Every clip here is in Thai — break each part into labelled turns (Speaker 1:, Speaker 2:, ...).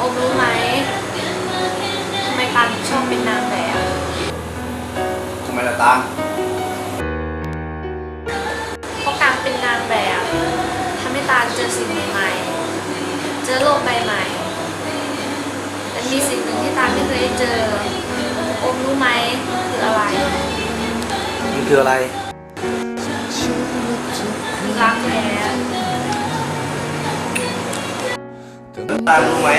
Speaker 1: โอมรู้ไหมทำไมตังชอบเป็นนางแบบ
Speaker 2: ทำไมล่ะตังเ
Speaker 1: พราะการเป็นนางแบบทำให้ตาเจอสิ่งใหม่ๆ เจอโลกใหม่ๆแต่มีสิ่งหนึ่งที่ตาไม่เคยเจอ โอมรู้ไหมคืออะไร
Speaker 2: มันคืออะไร
Speaker 1: รักแท้
Speaker 2: ตารู้ไหม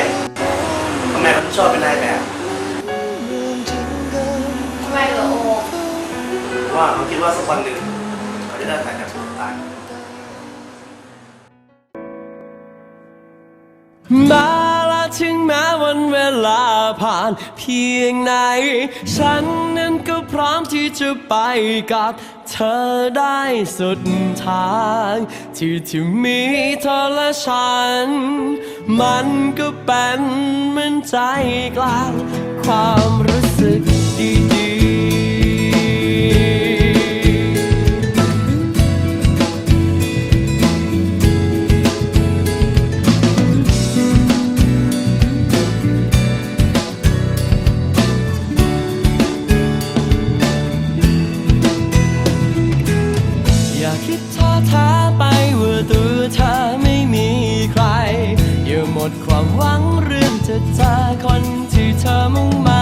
Speaker 2: ทำไมเขาถึงชอบเป็นนายแบบ
Speaker 1: ทำไมเหรอโอม
Speaker 2: เพราะว่าเขาคิดว่าสักวันหนึ่งเขาจะได้แต่งกับน้ำตาล
Speaker 3: มาและถึงแม้วันเวลาผ่านเพียงไหน ฉันนั้นก็พร้อมที่จะไปกับเธ อได้สุดทาง ที่ที่มีเธอและฉัน มันก็เป็นเหมือนใจกลาง ความรู้สึก หมดความหวังเรื่องจะเจอคนที่เธอมุ่งมา